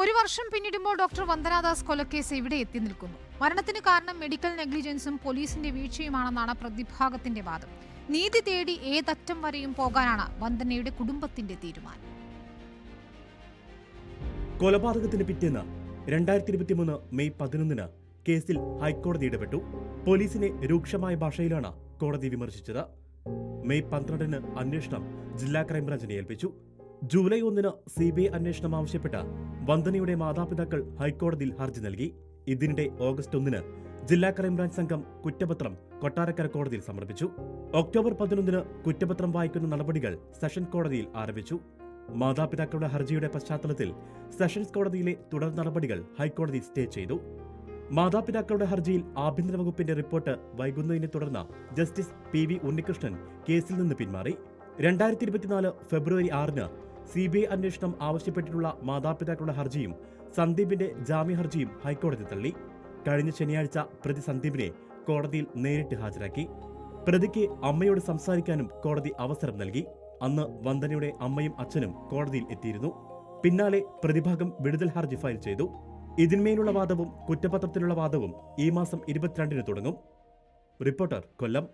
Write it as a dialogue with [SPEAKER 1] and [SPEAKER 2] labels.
[SPEAKER 1] ഒരു വർഷം പിന്നിടുമ്പോൾ ഡോക്ടർ വന്ദനാദാസ് കൊലക്കേസ് ഇവിടെ എത്തി നിൽക്കുന്നു. മരണത്തിന് കാരണം മെഡിക്കൽ നെഗ്ലിജൻസും പോലീസിന്റെ വീഴ്ചയുമാണെന്നാണ് പ്രതിഭാഗത്തിന്റെ വാദം. നീതി തേടി ഏതറ്റം വരെയും പോകാനാണ് വന്ദനയുടെ കുടുംബത്തിന്റെ തീരുമാനം.
[SPEAKER 2] കൊലപാതകത്തിന് പിറ്റേന്ന് രണ്ടായിരത്തി ഇരുപത്തിമൂന്ന് മെയ് പതിനൊന്നിന് കേസിൽ ഹൈക്കോടതി ഇടപെട്ടു. പോലീസിനെ രൂക്ഷമായ ഭാഷയിലാണ് കോടതി വിമർശിച്ചത്. മെയ് പന്ത്രണ്ടിന് അന്വേഷണം ജില്ലാ ക്രൈംബ്രാഞ്ചിനെ ഏൽപ്പിച്ചു. ജൂലൈ ഒന്നിന് സി ബി ഐ അന്വേഷണം ആവശ്യപ്പെട്ട് വന്ദനയുടെ മാതാപിതാക്കൾ ഹൈക്കോടതിയിൽ ഹർജി നൽകി. ഇതിനിടെ ഓഗസ്റ്റ് ഒന്നിന് ജില്ലാ ക്രൈംബ്രാഞ്ച് സംഘം കുറ്റപത്രം കൊട്ടാരക്കര കോടതിയിൽ സമർപ്പിച്ചു. ഒക്ടോബർ പതിനൊന്നിന് കുറ്റപത്രം വായിക്കുന്ന നടപടികൾ സെഷൻ കോടതിയിൽ ആരംഭിച്ചു. മാതാപിതാക്കളുടെ ഹർജിയുടെ പശ്ചാത്തലത്തിൽ സെഷൻസ് കോടതിയിലെ തുടർ നടപടികൾ ഹൈക്കോടതി സ്റ്റേ ചെയ്തു. മാതാപിതാക്കളുടെ ഹർജിയിൽ ആഭ്യന്തര വകുപ്പിന്റെ റിപ്പോർട്ട് വൈകുന്നതിനെ തുടർന്ന് ജസ്റ്റിസ് പി വി ഉണ്ണികൃഷ്ണൻ കേസിൽ നിന്ന് പിന്മാറി. രണ്ടായിരത്തി ഇരുപത്തിനാല് ഫെബ്രുവരി ആറിന് സി ബി ഐ അന്വേഷണം ആവശ്യപ്പെട്ടിട്ടുള്ള മാതാപിതാക്കളുടെ ഹർജിയും സന്ദീപിന്റെ ജാമ്യ ഹർജിയും ഹൈക്കോടതി തള്ളി. കഴിഞ്ഞ ശനിയാഴ്ച പ്രതി സന്ദീപിനെ കോടതിയിൽ നേരിട്ട് ഹാജരാക്കി. പ്രതിക്ക് അമ്മയോട് സംസാരിക്കാനും കോടതി അവസരം നൽകി. അന്ന് വന്ദനയുടെ അമ്മയും അച്ഛനും കോടതിയിൽ എത്തിയിരുന്നു. പിന്നാലെ പ്രതിഭാഗം വിടുതൽ ഹർജി ഫയൽ ചെയ്തു. ഇതിന്മേലുള്ള വാദവും കുറ്റപത്രത്തിലുള്ള വാദവും ഈ മാസം ഇരുപത്തിരണ്ടിന് തുടങ്ങും. റിപ്പോർട്ടർ കൊല്ലം.